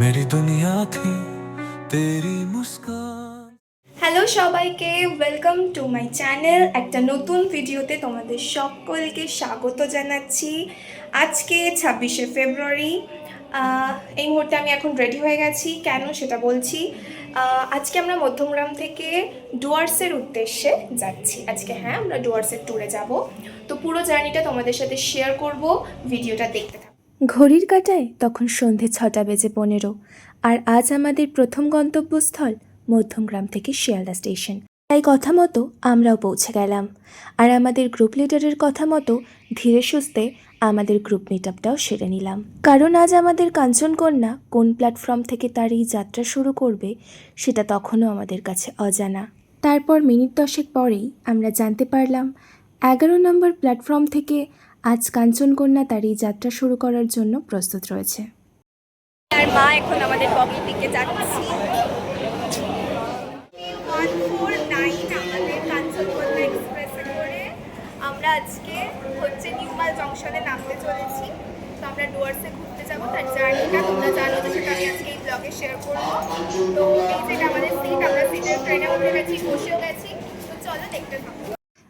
Mary দুনিয়া থি তেরি মুস্কান হ্যালো সবাইকে ওয়েলকাম টু মাই চ্যানেল একটা নতুন ভিডিওতে তোমাদের সকলকে স্বাগত জানাচ্ছি। আজকে ছাব্বিশে ফেব্রুয়ারি এই মুহূর্তে আমি এখন রেডি হয়ে গেছি। কেন সেটা বলছি? আজকে আমরা মধ্যমগ্রাম থেকে ডুয়ার্সের উদ্দেশ্যে যাচ্ছি। আজকে হ্যাঁ আমরা ডুয়ার্সের ট্যুরে যাব। তো পুরো জার্নিটা তোমাদের সাথে শেয়ার করব। ভিডিওটা দেখতে থাকো। ঘড়ির কাঁটায় তখন সন্ধে ছটা বেজে পনেরো, আর আজ আমাদের প্রথম গন্তব্যস্থল মধ্যমগ্রাম থেকে শিয়ালদা স্টেশন। তাই কথা মতো আমরাও পৌঁছে গেলাম। আর আমাদের গ্রুপ লিডারের কথা মতো ধীরে সুস্থে আমাদের গ্রুপ মিট আপটাও সেরে নিলাম। কারণ আজ আমাদের কাঞ্চনকন্যা কোন প্ল্যাটফর্ম থেকে তার এই যাত্রা শুরু করবে, সেটা তখনও আমাদের কাছে অজানা। তারপর মিনিট দশেক পরেই আমরা জানতে পারলাম, এগারো নম্বর প্ল্যাটফর্ম থেকে আজ কাঞ্চনকন্যা তার এই যাত্রা শুরু করার জন্য প্রস্তুত রয়েছে। আর মা এখন আমাদের বগির দিকে যাচ্ছি। আমরা আজকে হচ্ছে নিউমাল জংশনে নামতে চলেছি। তো আমরা ডুয়ার্সে ঘুরতে যাব তার জার্নিটা তোমরা জানো যে সেটা আমি আজকে এই ব্লগে শেয়ার করব। তো এই যেটা আমাদের সিট আমরা সিটের ট্রেনে উঠে গেছি বসেও গেছি। তো চলো দেখতে থাকো।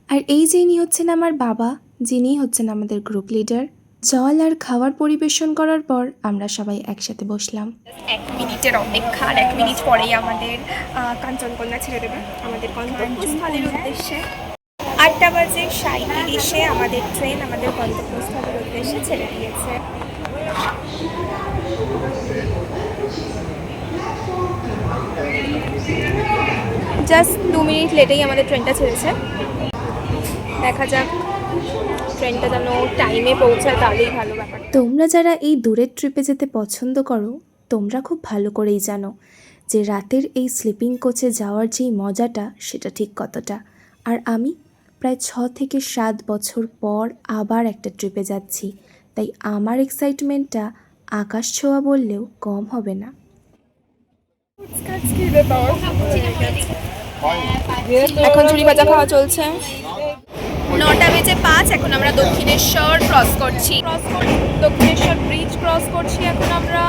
আর এই যে ইনি হচ্ছেন আমার বাবা যিনি হচ্ছেন আমাদের গ্রুপ লিডার জল আর খাবার পরিবেশন করার পর আমরা সবাই একসাথে বসলাম। এক মিনিটের অপেক্ষা আর এক মিনিট পরেই আমাদের কাঞ্চনকন্যা ছেড়ে দেবে আমাদের গন্তব্যস্থলের উদ্দেশ্যে। আটটা বাজে সাঁত্রিশে আমাদের ট্রেন আমাদের গন্তব্যস্থলের উদ্দেশ্যে ছেড়ে দিয়েছে। জাস্ট দু মিনিট লেটেই আমাদের ট্রেনটা ছেড়েছে। দেখা যাক ট্রেনটা যেন টাইমে পৌঁছায় তাহলেই ভালো ব্যাপার। তোমরা যারা এই দূরের ট্রিপে যেতে পছন্দ করো তোমরা খুব ভালো করেই জানো যে রাতের এই স্লিপিং কোচে যাওয়ার যেই মজাটা সেটা ঠিক কতটা। আর আমি প্রায় ছ থেকে সাত বছর পর আবার একটা ট্রিপে যাচ্ছি তাই আমার এক্সাইটমেন্টটা আকাশ ছোঁয়া বললেও কম হবে না। এখন চুরি ভাজা খাওয়া চলছে। নটা বেজে পাঁচ এখন আমরা দক্ষিণেশ্বর ক্রস করছি। ক্রস দক্ষিণেশ্বর ব্রিজ ক্রস করছি এখন আমরা।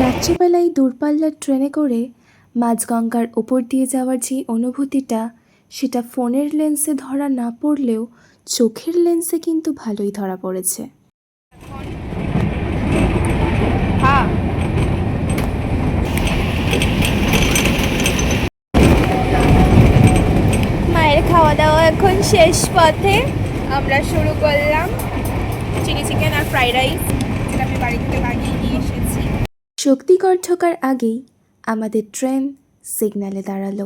রাত্রিবেলায় দূরপাল্লার ট্রেনে করে মাঝগঙ্গার ওপর দিয়ে যাওয়ার যে অনুভূতিটা সেটা ফোনের লেন্সে ধরা না পড়লেও চোখের লেন্সে কিন্তু ভালোই ধরা পড়েছে হ্যাঁ মায়ের খাওয়া দাওয়া এখন শেষ পথে আমরা শুরু করলাম চিলি চিকেন আর ফ্রাইড রাইস যেটা আমি বাড়ি থেকে বানিয়ে নিয়ে এসেছি। শক্তিগড় ঢোকার আগেই আমাদের ট্রেন সিগন্যালে দাঁড়াল।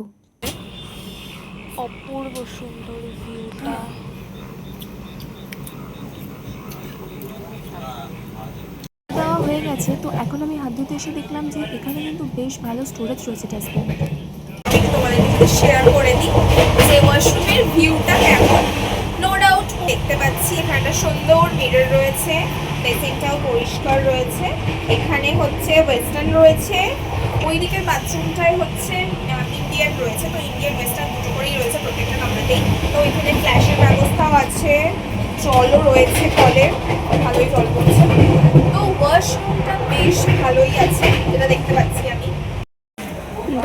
অপূর্ব সুন্দর ভিউটা। হয়ে গেছে। তো এখন আমি হাত ধুতে এসে দেখলাম যে এখানে কিন্তু বেশ ভালো স্টোরেজ রয়েছে ডাস্টবিন শেয়ার করে দিই যে ওয়াশরুমের ভিউটা কেমন নো ডাউট দেখতে পাচ্ছি এখানে একটা সুন্দর মিরর রয়েছে, বেসিনটাও পরিষ্কার রয়েছে। এখানে হচ্ছে ওয়েস্টার্ন রয়েছে ওই দিকের বাথরুমটাই হচ্ছে ইন্ডিয়ান রয়েছে। তো ইন্ডিয়ান ওয়েস্টার্ন দুটো করেই রয়েছে প্রত্যেকটা কামরাতেই তো এখানে ফ্ল্যাশের ব্যবস্থাও আছে, জলও রয়েছে কলের ভালোই জল পড়ছে। তো ওয়াশরুমটা বেশ ভালোই আছে, যেটা দেখতে পাচ্ছি আমি।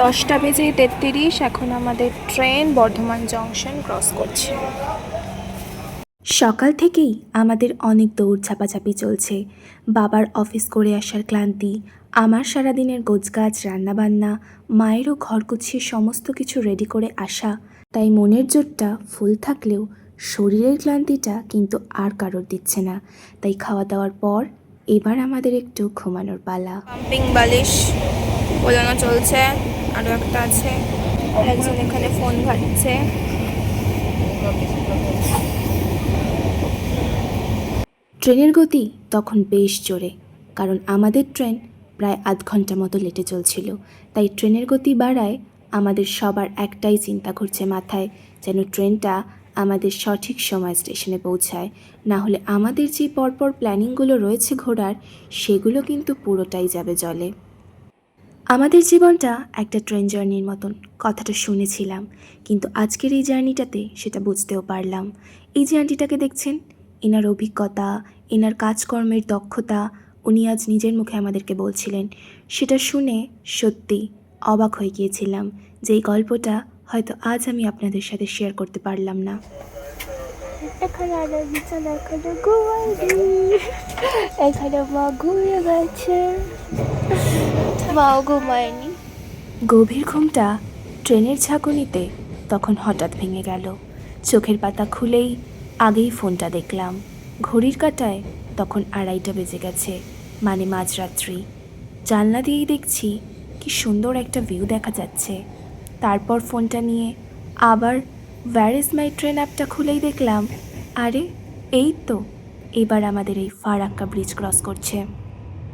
দশটা বেজে তেত্রিশ, এখন আমাদের ট্রেন বর্ধমান জংশন ক্রস করছে। সকাল থেকেই আমাদের অনেক দৌড় ঝাপাঝাপি চলছে। বাবার অফিস করে আসার ক্লান্তি, আমার সারাদিনের গোছগাছ, রান্নাবান্না, মায়েরও ঘর গুছিয়ে সমস্ত কিছু রেডি করে আসা। তাই মনের জোরটা ফুল থাকলেও শরীরের ক্লান্তিটা কিন্তু আর কারোর দিচ্ছে না। তাই খাওয়া দাওয়ার পর এবার আমাদের একটু ঘুমানোর পালা। পাম্পিং বালিশ বোঝানো চলছে আরও একটা আছে। একজন এখানে ফোন ঘাটছে। ট্রেনের গতি তখন বেশ জোরে, কারণ আমাদের ট্রেন প্রায় আধ ঘণ্টা মতো লেটে চলছিল। তাই ট্রেনের গতি বাড়ায় আমাদের সবার একটাই চিন্তা ঘুরছে মাথায়, যেন ট্রেনটা আমাদের সঠিক সময় স্টেশনে পৌঁছায়। না হলে আমাদের যে পরপর প্ল্যানিংগুলো রয়েছে ঘোরার, সেগুলো কিন্তু পুরোটাই যাবে জলে। আমাদের জীবনটা একটা ট্রেন জার্নির মতন, কথাটা শুনেছিলাম। কিন্তু আজকের এই জার্নিটাতে সেটা বুঝতেও পারলাম। এই যে আন্টিটাকে দেখছেন এনার অভিজ্ঞতা এনার কাজকর্মের দক্ষতা উনি আজ নিজের মুখে আমাদেরকে বলছিলেন। সেটা শুনে সত্যি অবাক হয়ে গিয়েছিলাম যে এই গল্পটা হয়তো আজ আমি আপনাদের সাথে শেয়ার করতে পারলাম না। এখানে মা গেছে। মাও ঘুমায়নি গভীর ঘুমটা ট্রেনের ঝাঁকুনিতে তখন হঠাৎ ভেঙে গেল। চোখের পাতা খুলেই আগেই ফোনটা দেখলাম। ঘড়ির কাঁটায় তখন আড়াইটা বেজে গেছে মানে মাঝরাত্রি। জানলা দিয়েই দেখছি কি সুন্দর একটা ভিউ দেখা যাচ্ছে। তারপর ফোনটা নিয়ে আবার ওয়্যার ইজ মাই ট্রেন অ্যাপটা খুলেই দেখলাম। আরে, এই তো, এবার আমাদের এই ফারাক্কা ব্রিজ ক্রস করছে।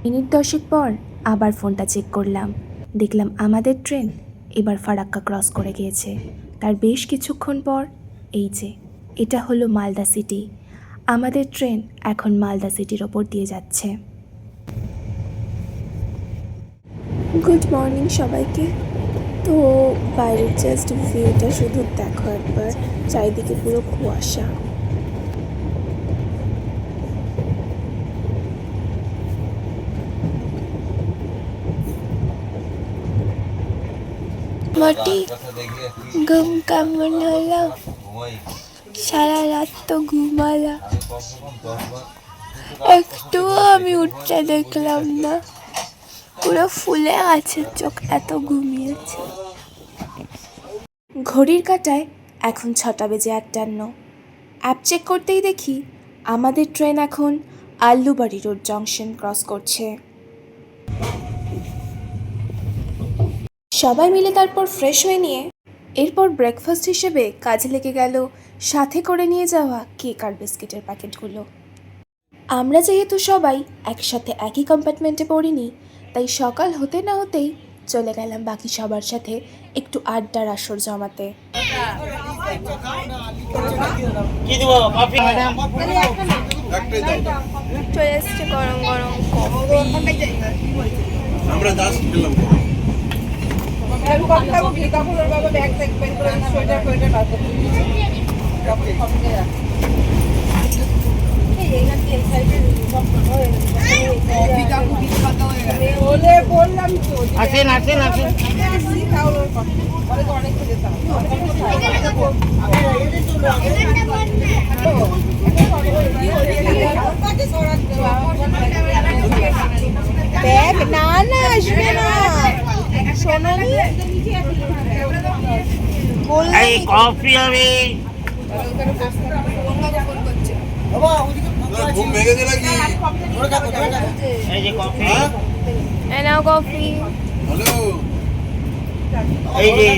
মিনিট দশেক পর আবার ফোনটা চেক করলাম। দেখলাম আমাদের ট্রেন এবার ফারাক্কা ক্রস করে গিয়েছে। তার বেশ কিছুক্ষণ পর এই যে এটা হলো মালদা সিটি। আমাদের ট্রেন এখন মালদা সিটির ওপর দিয়ে যাচ্ছে। গুড মর্নিং সবাইকে। তো বাইরের জাস্ট ভিউটা শুধু দেখো একবার। চারিদিকে পুরো কুয়াশা। মটি ঘুম কেমন হলো সারা রাত তো ঘুমালা একটুও আমি উঠতে দেখলাম না। পুরো ফুলে আছে, চোখ এত ঘুমিয়েছে। ঘড়ির কাঁটায় এখন ছটা বেজে আটান্ন। অ্যাপ চেক করতেই দেখি আমাদের ট্রেন এখন আল্লুবাড়ি রোড জংশন ক্রস করছে। সবাই মিলে তারপর ফ্রেশ হয়ে নিয়ে এরপর ব্রেকফাস্ট হিসেবে কাজে লেগে গেল সাথে করে নিয়ে যাওয়া কেক আর বিস্কিটের প্যাকেটগুলো। আমরা যেহেতু সবাই একসাথে একই কম্পার্টমেন্টে পড়িনি তাই সকাল হতে না হতেই চলে গেলাম বাকি সবার সাথে একটু আড্ডার আসর জমাতে। চলে এসছে গরম গরম আমরা দাস খেলাম। আসেন আসেন আসেন। ব্যাগ না না আসবে না। সোনালি? কফি হবে কফি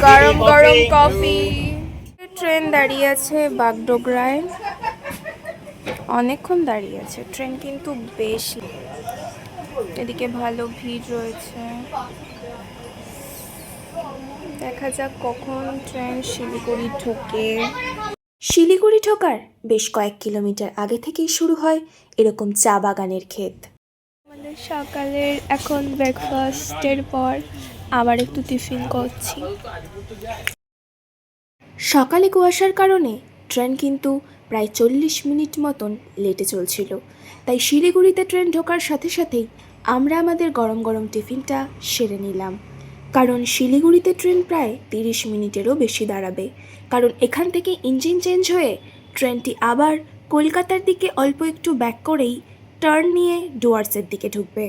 গরম গরম কফি। কফি ট্রেন দাঁড়িয়ে আছে বাগডোগরায়। অনেকক্ষণ দাঁড়িয়ে আছে। ট্রেন কিন্তু বেশি। এদিকে ভালো ভিড় রয়েছে। দেখা যাক কখন ট্রেন শিলিগুড়ি ঢোকে। শিলিগুড়ি ঢোকার বেশ কয়েক কিলোমিটার আগে থেকেই শুরু হয় এরকম চা বাগানের ক্ষেত। আমাদের সকালের এখন ব্রেকফাস্টের পর আবার একটু টিফিন করছি। সকালে কুয়াশার কারণে ট্রেন কিন্তু প্রায় চল্লিশ মিনিট মতন লেটে চলছিল। তাই শিলিগুড়িতে ট্রেন ঢোকার সাথে সাথেই আমরা আমাদের গরম গরম টিফিনটা সেরে নিলাম। কারণ শিলিগুড়িতে ট্রেন প্রায় তিরিশ মিনিটেরও বেশি দাঁড়াবে। কারণ এখান থেকে ইঞ্জিন চেঞ্জ হয়ে ট্রেনটি আবার কলকাতার দিকে অল্প একটু ব্যাক করেই টার্ন নিয়ে ডুয়ার্সের দিকে ঢুকবে।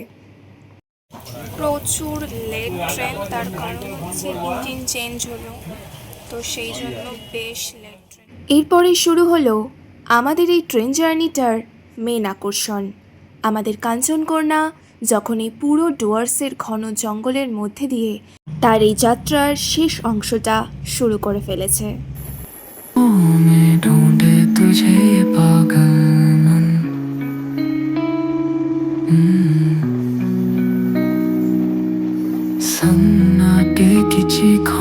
প্রচুর লেট ট্রেন তার কারণ হচ্ছে ইঞ্জিন চেঞ্জ হলো তো সেই জন্য বেশ লেট ট্রেন এরপরেই শুরু হলো আমাদের এই ট্রেন জার্নিটার মেন আকর্ষণ। আমাদের কাঞ্চনকন্যা যখন এই পুরো ডুয়ার্সের ঘন জঙ্গলের মধ্যে দিয়ে তার এই যাত্রার শেষ অংশটা শুরু করে ফেলেছে। সন্নাটে কিছু খ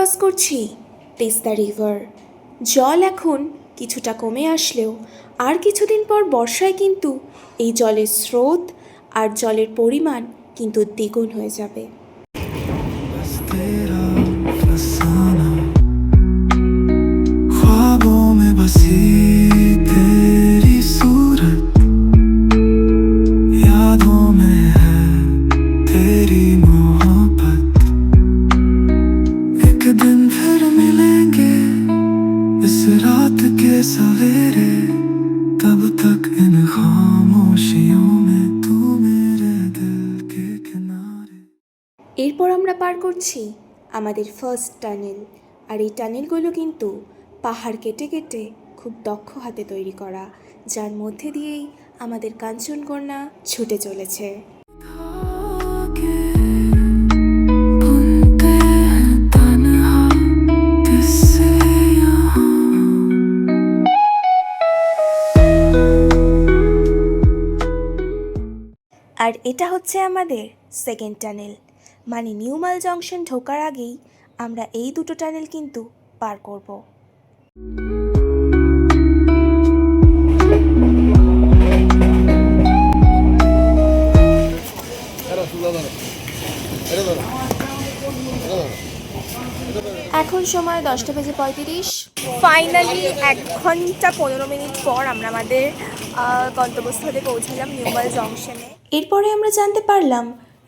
ক্রস করছি, তেস্তা রিভার। জল এখন কিছুটা কমে আসলেও আর কিছুদিন পর বর্ষায় কিন্তু এই জলের স্রোত আর জলের পরিমাণ কিন্তু দ্বিগুণ হয়ে যাবে। এরপর আমরা পার করছি আমাদের ফার্স্ট টানেল আর এই টানেলগুলো কিন্তু পাহাড় কেটে কেটে খুব দক্ষ হাতে তৈরি করা, যার মধ্যে দিয়েই আমাদের কাঞ্চনকন্যা ছুটে চলেছে। আর এটা হচ্ছে আমাদের সেকেন্ড টানেল মানে নিউমাল জংশন ঢোকার আগেই আমরা এই দুটো টানেল কিন্তু পার করব। এখন সময় দশটা বেজে পঁয়ত্রিশ। ফাইনালি এক ঘণ্টা পনেরো মিনিট পর আমরা আমাদের গন্তব্যস্থলে পৌঁছালাম নিউমাল জংশনে। এরপরে আমরা জানতে পারলাম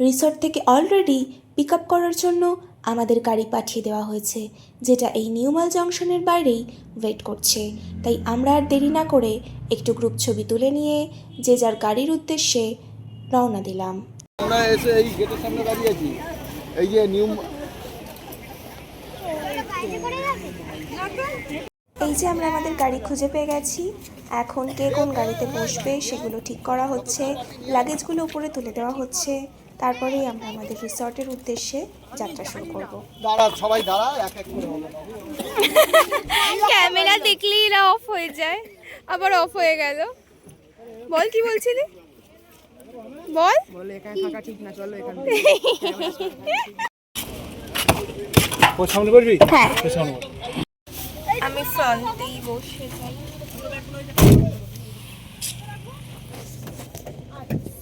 রিসর্ট থেকে অলরেডি পিক আপ করার জন্য আমাদের গাড়ি পাঠিয়ে দেওয়া হয়েছে যেটা এই নিউমাল জংশনের বাইরেই ওয়েট করছে। তাই আমরা আর দেরি না করে একটু গ্রুপ ছবি তুলে নিয়ে যে যার গাড়ির উদ্দেশ্যে রওনা দিলাম। আমরা এসে এই গেটের সামনে দাঁড়িয়ে আছি। এই যে নিউ এই যে আমরা আমাদের গাড়ি খুঁজে পেয়ে গেছি এখন কে কোন গাড়িতে বসবে সেগুলো ঠিক করা হচ্ছে লাগেজগুলো উপরে তুলে দেওয়া হচ্ছে তারপরেই আমরা আমাদের রিসর্টের উদ্দেশ্যে যাত্রা শুরু করব। দাঁড়া সবাই দাঁড়া এক এক করে ক্যামেরা দেখলেই এরা অফ হয়ে যায় আবার অফ হয়ে গেল। বল কি বলছিলি? বল। ও সামনে বসবি? হ্যাঁ। সামনে ফ্রন্টেই বসে যাই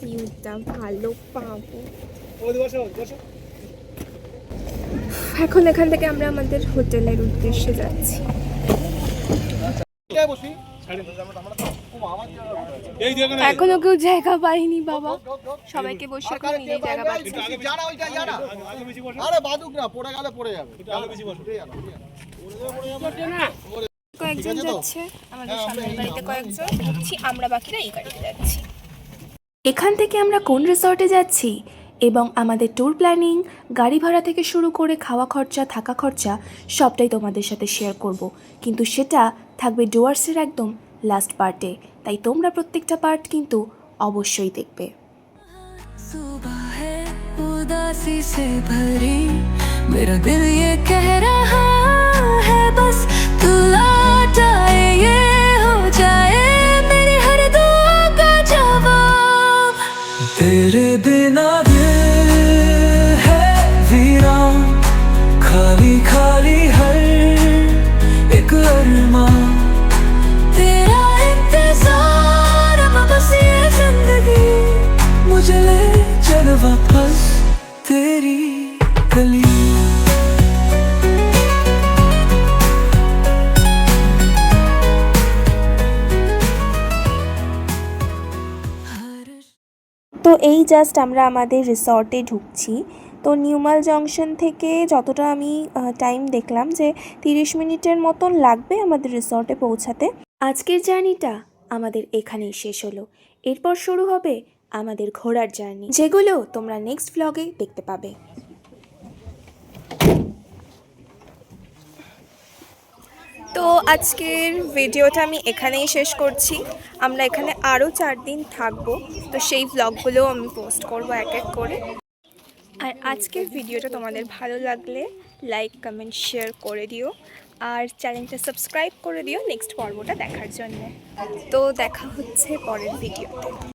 ভিউটা ভালো পাবো। এখন এখান থেকে আমরা আমাদের হোটেলের উদ্দেশ্যে যাচ্ছি। এখনও। কেউ জায়গা পাইনি বাবা। সবাইকে বসে এখন নিজেই জায়গা পাচ্ছি। জানা ওইটা জানা। আরে বাদুক না পড়ে গেলে পড়ে যাবে। কয়েকজন যাচ্ছে। আমাদের সামনের গাড়িতে কয়েকজন। উঠছি আমরা বাকিরা এই গাড়িতে যাচ্ছি। এখান থেকে আমরা কোন রিসর্টে যাচ্ছি? এবং আমাদের ট্যুর প্ল্যানিং গাড়ি ভাড়া থেকে শুরু করে খাওয়া খরচা থাকা খরচা সবটাই তোমাদের সাথে শেয়ার করব। কিন্তু সেটা থাকবে ডুয়ার্সের একদম লাস্ট পার্টে তাই তোমরা প্রত্যেকটা পার্ট কিন্তু অবশ্যই দেখবে सुबह है उदासी से भरी मेरा दिल ये कह रहा चल वापस तेरी गली তো এই জাস্ট আমরা আমাদের রিসর্টে ঢুকছি তো নিউমাল জংশন থেকে যতটা আমি টাইম দেখলাম যে তিরিশ মিনিটের মতন লাগবে আমাদের রিসর্টে পৌঁছাতে আজকের জার্নিটা আমাদের এখানেই শেষ হলো এরপর শুরু হবে আমাদের ঘোড়ার জার্নি। যেগুলো তোমরা নেক্সট ভ্লগে দেখতে পাবে। তো আজকের ভিডিওটা আমি এখানেই শেষ করছি। আমরা এখানে আরও চার দিন থাকব। তো সেই ব্লগগুলোও আমি পোস্ট করব এক এক করে। আর আজকের ভিডিওটা তোমাদের ভালো লাগলে লাইক কমেন্ট শেয়ার করে দিও। আর চ্যানেলটা সাবস্ক্রাইব করে দিও নেক্সট পর্বটা দেখার জন্য। তো দেখা হচ্ছে পরের ভিডিওতে